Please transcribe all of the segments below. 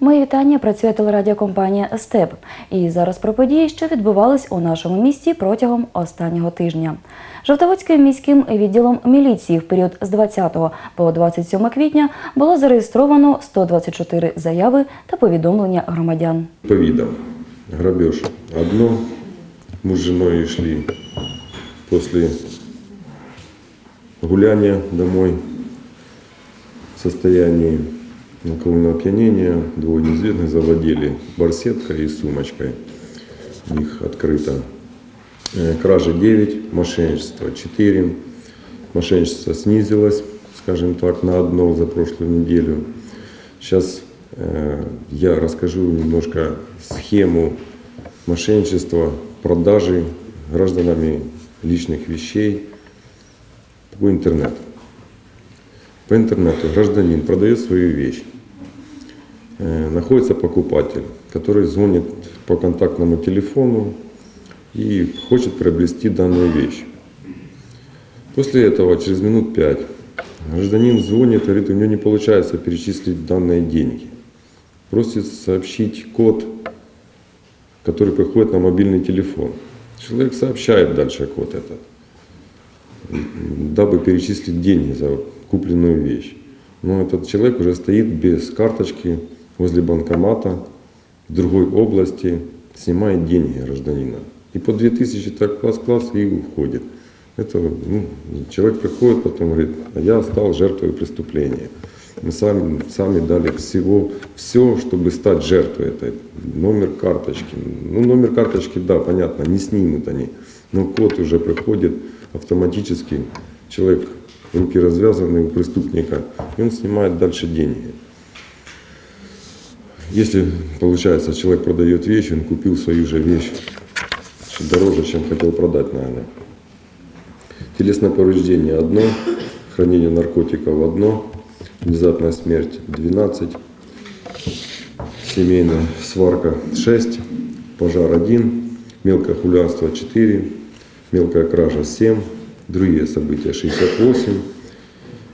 Мої вітання працює телерадіокомпанія Степ. І зараз про події, що відбувались у нашому місті протягом останнього тижня. Жовтоводським міським відділом міліції в період з 20 по 27 квітня було зареєстровано 124 заяви та повідомлення громадян. По видам. Грабеж одно. Мы с женой шли после гуляния домой в состоянии алкогольного опьянения. Двое неизвестных завладели барсеткой и сумочкой. У них открыто. Э, Кражи 9, мошенничество 4. Мошенничество снизилось, скажем так, на одно за прошлую неделю. Сейчас э, я расскажу немножко схему мошенничества, продажи гражданами личных вещей по интернету. По интернету гражданин продает свою вещь. Э, Находится покупатель, который звонит по контактному телефону и хочет приобрести данную вещь. После этого, через минут пять, гражданин звонит, говорит, у него не получается перечислить данные деньги. Просит сообщить код, который приходит на мобильный телефон. Человек сообщает дальше код этот, дабы перечислить деньги за купленную вещь. Но этот человек уже стоит без карточки возле банкомата в другой области, снимает деньги гражданина. И по 2000 так класс-класс и уходит. Это ну, человек приходит, потом говорит, а я стал жертвой преступления. Мы сами, сами дали всего, все, чтобы стать жертвой этой. Номер карточки. Ну, номер карточки, да, понятно, не снимут они. Но код уже приходит автоматически. Человек, руки развязаны у преступника, и он снимает дальше деньги. Если, получается, человек продает вещь, он купил свою же вещь дороже, чем хотел продать, наверное. Телесное повреждение одно, хранение наркотиков одно, внезапная смерть 12, семейная сварка 6, пожар 1, мелкое хулианство 4, мелкая кража 7, другие события 68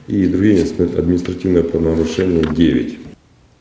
и другие административные правонарушения 9.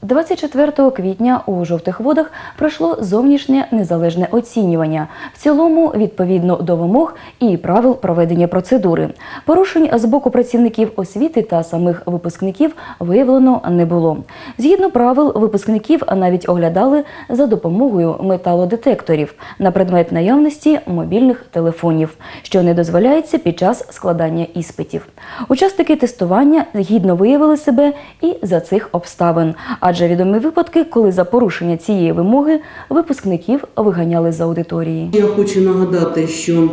24 квітня у жовтих водах пройшло зовнішнє незалежне оцінювання, в цілому відповідно до вимог і правил проведення процедури. Порушень з боку працівників освіти та самих випускників виявлено не було. Згідно правил, випускників навіть оглядали за допомогою металодетекторів на предмет наявності мобільних телефонів, що не дозволяється під час складання іспитів. Учасники тестування гідно виявили себе і за цих обставин, адже відомі випадки, коли за порушення цієї вимоги випускників виганяли з аудиторії. Я хочу нагадати, що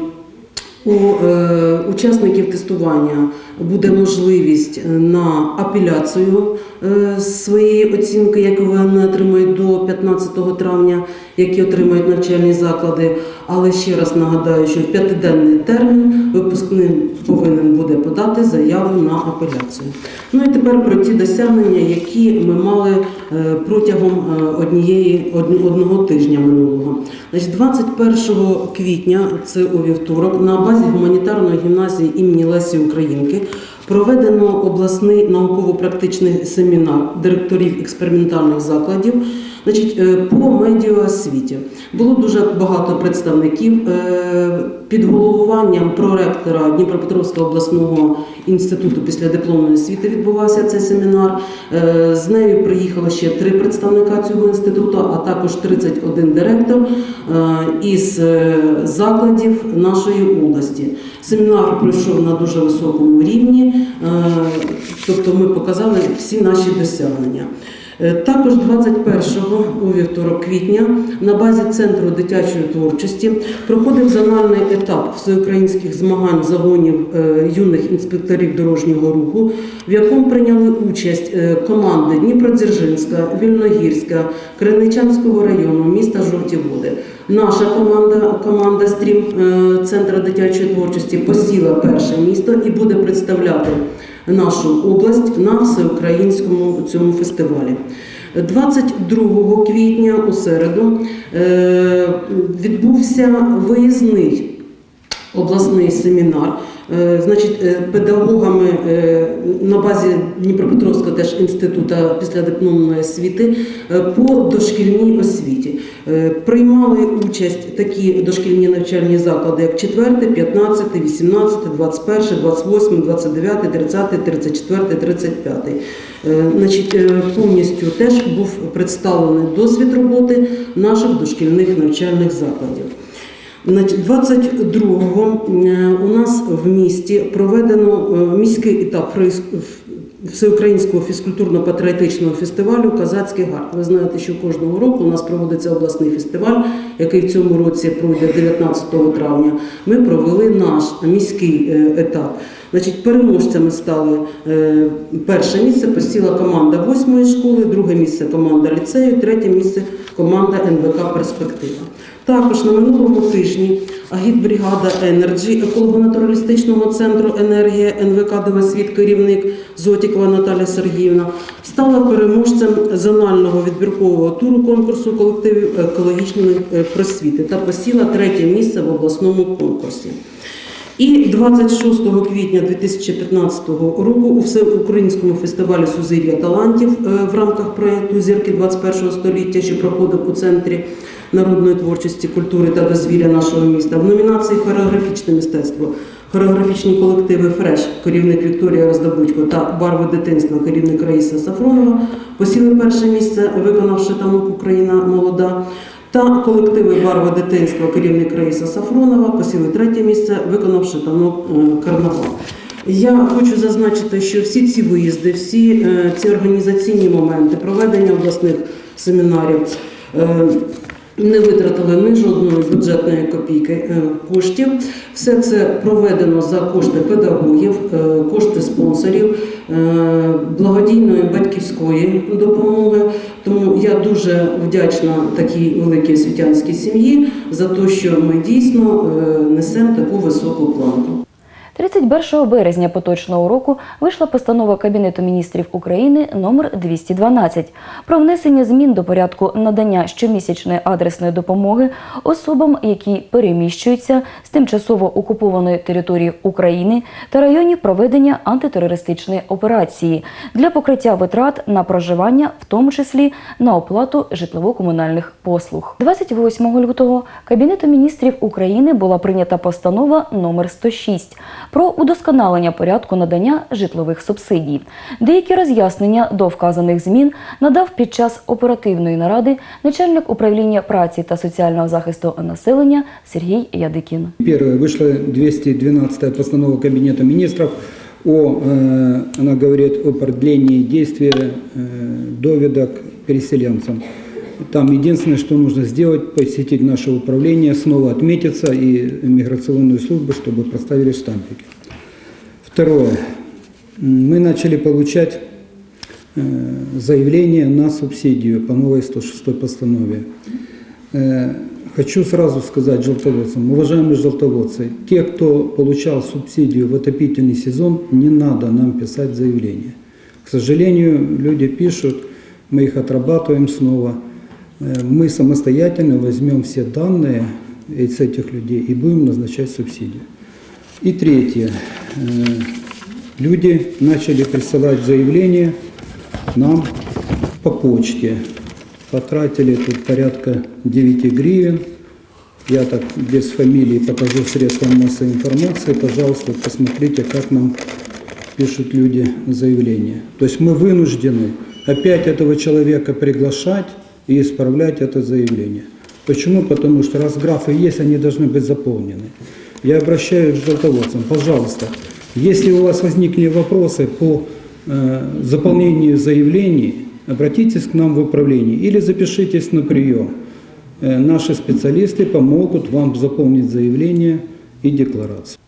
у е, учасників тестування буде можливість на апеляцію е, своєї оцінки, яку вони отримають до 15 травня, які отримають навчальні заклади. Але ще раз нагадаю, що в п'ятиденний термін випускник повинен буде подати заяву на апеляцію. Ну і тепер про ті досягнення, які ми мали е, протягом е, однієї од- одного тижня минулого. Значить, 21 квітня, це у вівторок, на базі гуманітарної гімназії імені Лесі Українки проведено обласний науково-практичний семінар директорів експериментальних закладів. Значить, е, по медіаосвіті було дуже багато представників е, під головуванням проректора Дніпропетровського обласного інституту після дипломної освіти відбувався цей семінар. Е, З нею приїхало ще три представника цього інституту, а також 31 директор е, із е, закладів нашої області. Семінар пройшов на дуже високому рівні, тобто ми показали всі наші досягнення. Е, Також 21-го у вівторок квітня на базі центру дитячої творчості проходив зональний етап всеукраїнських змагань загонів е, юних інспекторів дорожнього руху, в якому прийняли участь е, команди Дніпродзержинська, Вільногірська, Криничанського району, міста Жовті Води. Наша команда, команда стрім центру дитячої творчості посіла перше місто і буде представляти нашу область на всеукраїнському цьому фестивалі. 22 квітня у середу е, відбувся виїзний обласний семінар Значить, е, педагогами е, на базі Дніпропетровського теж інституту післядипломної освіти е, по дошкільній освіті. Е, Приймали участь такі дошкільні навчальні заклади, як 4, 15, 18, 21, 28, 29, 30, 34, 35. Е, Значить, е, повністю теж був представлений досвід роботи наших дошкільних навчальних закладів. Значить, 22-го е, у нас в місті проведено е, міський етап всеукраїнського фізкультурно-патріотичного фестивалю Казацький гард. Ви знаєте, що кожного року у нас проводиться обласний фестиваль, який в цьому році пройде 19 травня. Ми провели наш міський е, етап. Значить, переможцями стали перше місце посіла команда восьмої школи, друге місце команда ліцею, третє місце команда НВК Перспектива. Також на минулому тижні агітбригада Енерджі еколого-натуралістичного центру енергія НВК Девосвіт, керівник Зотікова Наталя Сергіївна, стала переможцем зонального відбіркового туру конкурсу колективів екологічної е, просвіти та посіла третє місце в обласному конкурсі. І 26 квітня 2015 року у всеукраїнському фестивалі Сузир'я талантів е, в рамках проєкту Зірки 21 століття, що проходив у центрі народної творчості, культури та дозвілля нашого міста, в номінації Хореографічне мистецтво. Хореографічні колективи Фреш, керівник Вікторія Роздобудько та Барви дитинства, керівник Раїса Сафронова, посіли перше місце, виконавши танок Україна молода. Та колективи Барва дитинства, керівник Раїса Сафронова, посіли третє місце, виконавши танок е, карнавал. Я хочу зазначити, що всі ці виїзди, всі е, ці організаційні моменти, проведення обласних семінарів. Не витратили ні жодної бюджетної копійки е, коштів. Все це проведено за кошти педагогів, е, кошти спонсорів, е, благодійної батьківської допомоги. Тому я дуже вдячна такій великій освітянській сім'ї за те, що ми дійсно несемо таку високу планку. 31 березня поточного року вийшла постанова Кабінету міністрів України номер 212 про внесення змін до порядку надання щомісячної адресної допомоги особам, які переміщуються з тимчасово окупованої території України та районів проведення антитерористичної операції для покриття витрат на проживання, в тому числі на оплату житлово-комунальних послуг. 28 лютого Кабінетом міністрів України була прийнята постанова номер 106 про удосконалення порядку надання житлових субсидій. Деякі роз'яснення до вказаних змін надав під час оперативної наради начальник управління праці та соціального захисту населення Сергій Ядикін. Первое, вышла 212 постанова Кабинета министров о, э, она говорит о продлении действия э, доведок переселенцам. Там единственное, что нужно сделать, посетить наше управление, снова отметиться и миграционную службу, чтобы проставили штампики. Второе. Мы начали получать э, заявления на субсидию по новой 106 постанове. Э, Хочу сразу сказать желтоводцам, уважаемые желтоводцы, те, кто получал субсидию в отопительный сезон, не надо нам писать заявление. К сожалению, люди пишут, мы их отрабатываем снова. Э, Мы самостоятельно возьмем все данные с этих людей и будем назначать субсидию. И третье. Э, Люди начали присылать заявления нам по почте. Потратили тут порядка 9 гривен. Я так без фамилии покажу средствам массовой информации. Пожалуйста, посмотрите, как нам пишут люди заявления. То есть мы вынуждены опять этого человека приглашать и исправлять это заявление. Почему? Потому что раз графы есть, они должны быть заполнены. Я обращаюсь к желтоводцам, пожалуйста, если у вас возникли вопросы по э, заполнению заявлений, обратитесь к нам в управление или запишитесь на прием. Э, наши специалисты помогут вам заполнить заявление и декларацию.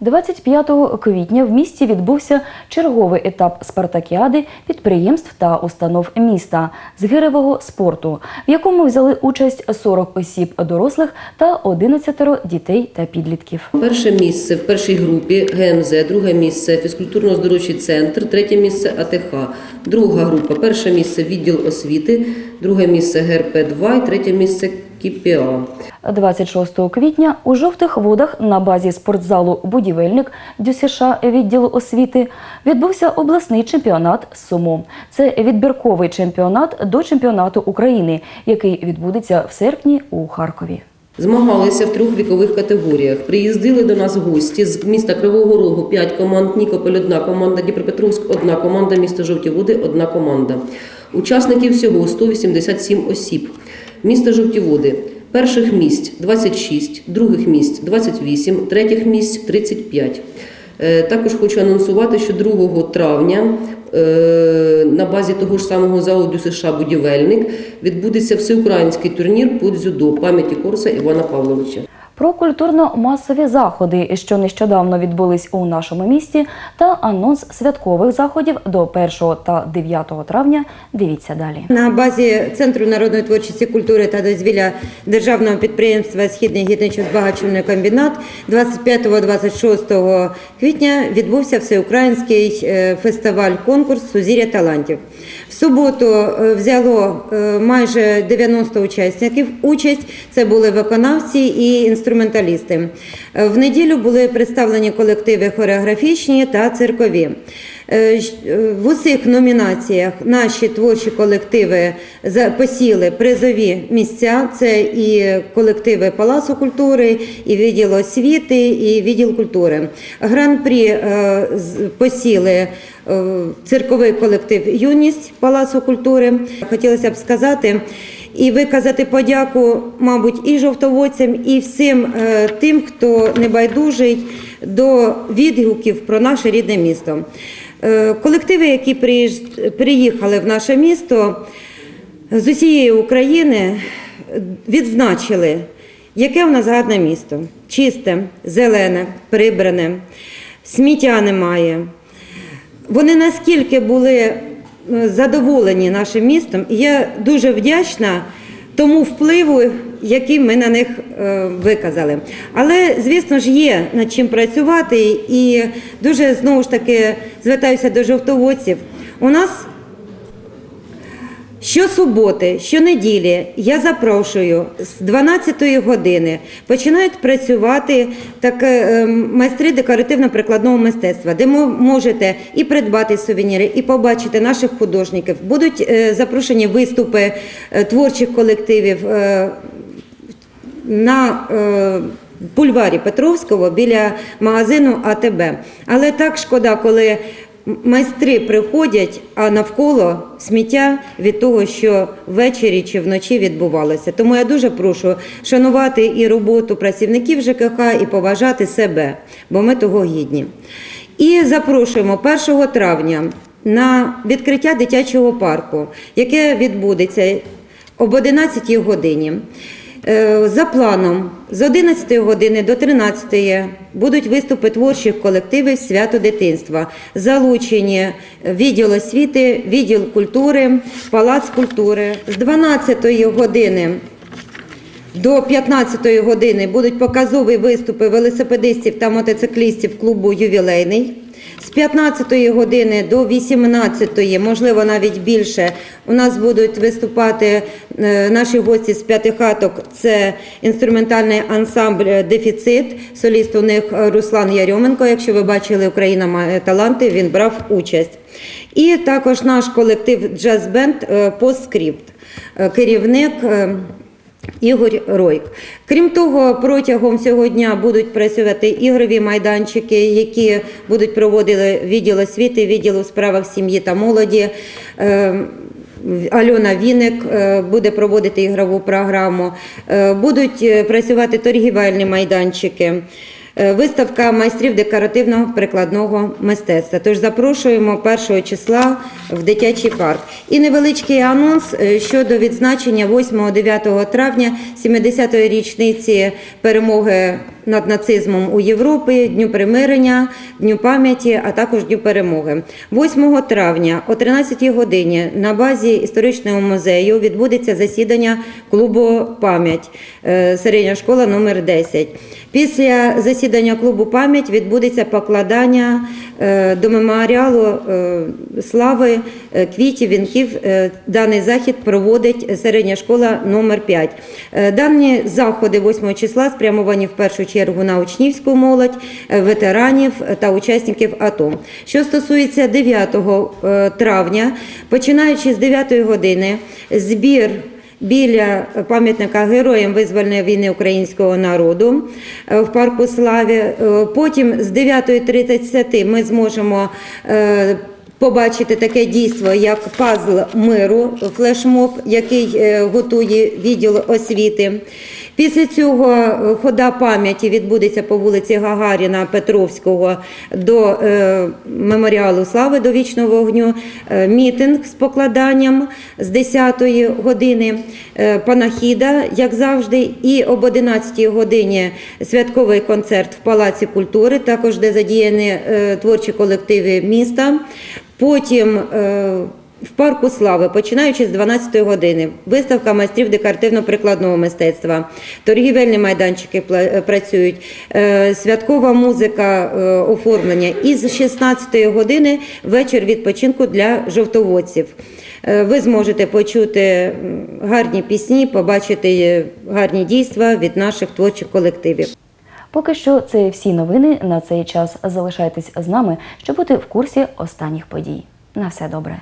25 квітня в місті відбувся черговий етап спартакіади підприємств та установ міста з гиревого спорту, в якому взяли участь 40 осіб дорослих та 11 дітей та підлітків. Перше місце в першій групі ГМЗ, друге місце фізкультурно-оздоровчий центр, третє місце АТХ, друга група, перше місце відділ освіти, друге місце ГРП-2 і третє місце КІПІА. 26 квітня у жовтих водах на базі спортзалу Будівельник ДЮСШ відділу освіти відбувся обласний чемпіонат з Суму. Це відбірковий чемпіонат до чемпіонату України, який відбудеться в серпні у Харкові. Змагалися в трьох вікових категоріях. Приїздили до нас гості з міста Кривого Рогу 5 команд, Нікополь одна команда, Дніпропетровськ одна команда, місто Жовті Води одна команда. Учасників всього 187 осіб. Місто Жовті Води. Перших місць 26, других місць 28, третіх місць 35. Е, Також хочу анонсувати, що 2 травня е, на базі того ж самого заводу США Будівельник відбудеться всеукраїнський турнір по дзюдо пам'яті Корса Івана Павловича. Про культурно-масові заходи, що нещодавно відбулись у нашому місті, та анонс святкових заходів до 1 та 9 травня. Дивіться далі. На базі Центру народної творчості культури та дозвілля державного підприємства Східний гідничо-збагачувальний комбінат 25-26 квітня відбувся всеукраїнський е, фестиваль-конкурс Сузір'я талантів. В суботу е, взяло е, майже 90 учасників. Участь це були виконавці і інструменталісти. Е, В неділю були представлені колективи хореографічні та циркові. Е, е, В усіх номінаціях наші творчі колективи посіли призові місця. Це і колективи Палацу культури, і відділ освіти, і відділ культури. Гран-прі посіли цирковий колектив Юність Палацу культури. Хотілося б сказати. І виказати подяку, мабуть, і жовтоводцям, і всім е, тим, хто небайдужий до відгуків про наше рідне місто. Е, колективи, які приїхали в наше місто з усієї України, відзначили, яке в нас гарне місто: чисте, зелене, прибране, сміття немає. Вони наскільки були задоволені нашим містом, і я дуже вдячна тому впливу, який ми на них е, виказали. Але, звісно ж, є над чим працювати, і дуже знову ж таки звертаюся до жовтоводців. У нас Щосуботи, щонеділі я запрошую з 12-ї години починають працювати так, е, майстри декоративно-прикладного мистецтва, де можете і придбати сувеніри, і побачити наших художників. Будуть е, запрошені виступи е, творчих колективів. на бульварі Петровського біля магазину АТБ. Але так шкода, коли майстри приходять, а навколо сміття від того, що ввечері чи вночі відбувалося. Тому я дуже прошу шанувати і роботу працівників ЖКХ і поважати себе, бо ми того гідні. І запрошуємо 1 травня на відкриття дитячого парку, яке відбудеться об 11 годині. Е, За планом з 11 години до 13 будуть виступи творчих колективів свято дитинства. Залучені відділ освіти, відділ культури, палац культури. З 12 години до 15 години будуть показові виступи велосипедистів та мотоциклістів клубу Ювілейний. З 15 години до 18, можливо, навіть більше, у нас будуть виступати е, наші гості з п'яти хаток. Це інструментальний ансамбль Дефіцит. Соліст у них Руслан Ярьоменко. Якщо ви бачили Україна має таланти, він брав участь. І також наш колектив джаз-бенд е, Постскрипт. Е, Керівник. Ігор Ройк. Крім того, протягом цього дня будуть працювати ігрові майданчики, які будуть проводити відділ освіти, відділ у справах сім'ї та молоді. Е, Альона Віник е, буде проводити ігрову програму. Е, Будуть е, працювати торгівельні майданчики. Е, Виставка майстрів декоративного прикладного мистецтва. Тож запрошуємо 1 числа в дитячий парк. І невеличкий анонс е, щодо відзначення 8-9 травня 70-ї річниці перемоги над нацизмом у Європі, Дню примирення, Дню пам'яті, а також Дню перемоги. 8 травня о 13 годині на базі історичного музею відбудеться засідання клубу Пам'ять е, середня школа номер 10. Після засідання клубу Пам'ять відбудеться покладання до меморіалу е, слави е, квітів, вінків. Е, Даний захід проводить середня школа номер 5. Е, Дані заходи 8 числа спрямовані в першу чергу на учнівську молодь, е, ветеранів та учасників АТО. Що стосується 9 е, травня, починаючи з 9 години, збір біля пам'ятника героям визвольної війни українського народу е, в парку Славі. Е, Потім з 9.30 ми зможемо е, побачити таке дійство, як пазл миру, флешмоб, який е, готує відділ освіти. Після цього е, хода пам'яті відбудеться по вулиці Гагаріна Петровського до е, меморіалу слави до вічного вогню. Мітинг з покладанням з 10-ї години, панахіда, як завжди, і об 11-й годині святковий концерт в Палаці культури, також де задіяні творчі колективи міста. Потім е, в парку слави, починаючи з 12 години, виставка майстрів декоративно-прикладного мистецтва, торгівельні майданчики е, працюють, е, святкова музика оформлення. І з 16 години вечір відпочинку для жовтоводців. Ви зможете почути гарні пісні, побачити гарні дійства від наших творчих колективів. Поки що це всі новини на цей час. Залишайтесь з нами, щоб бути в курсі останніх подій. На все добре.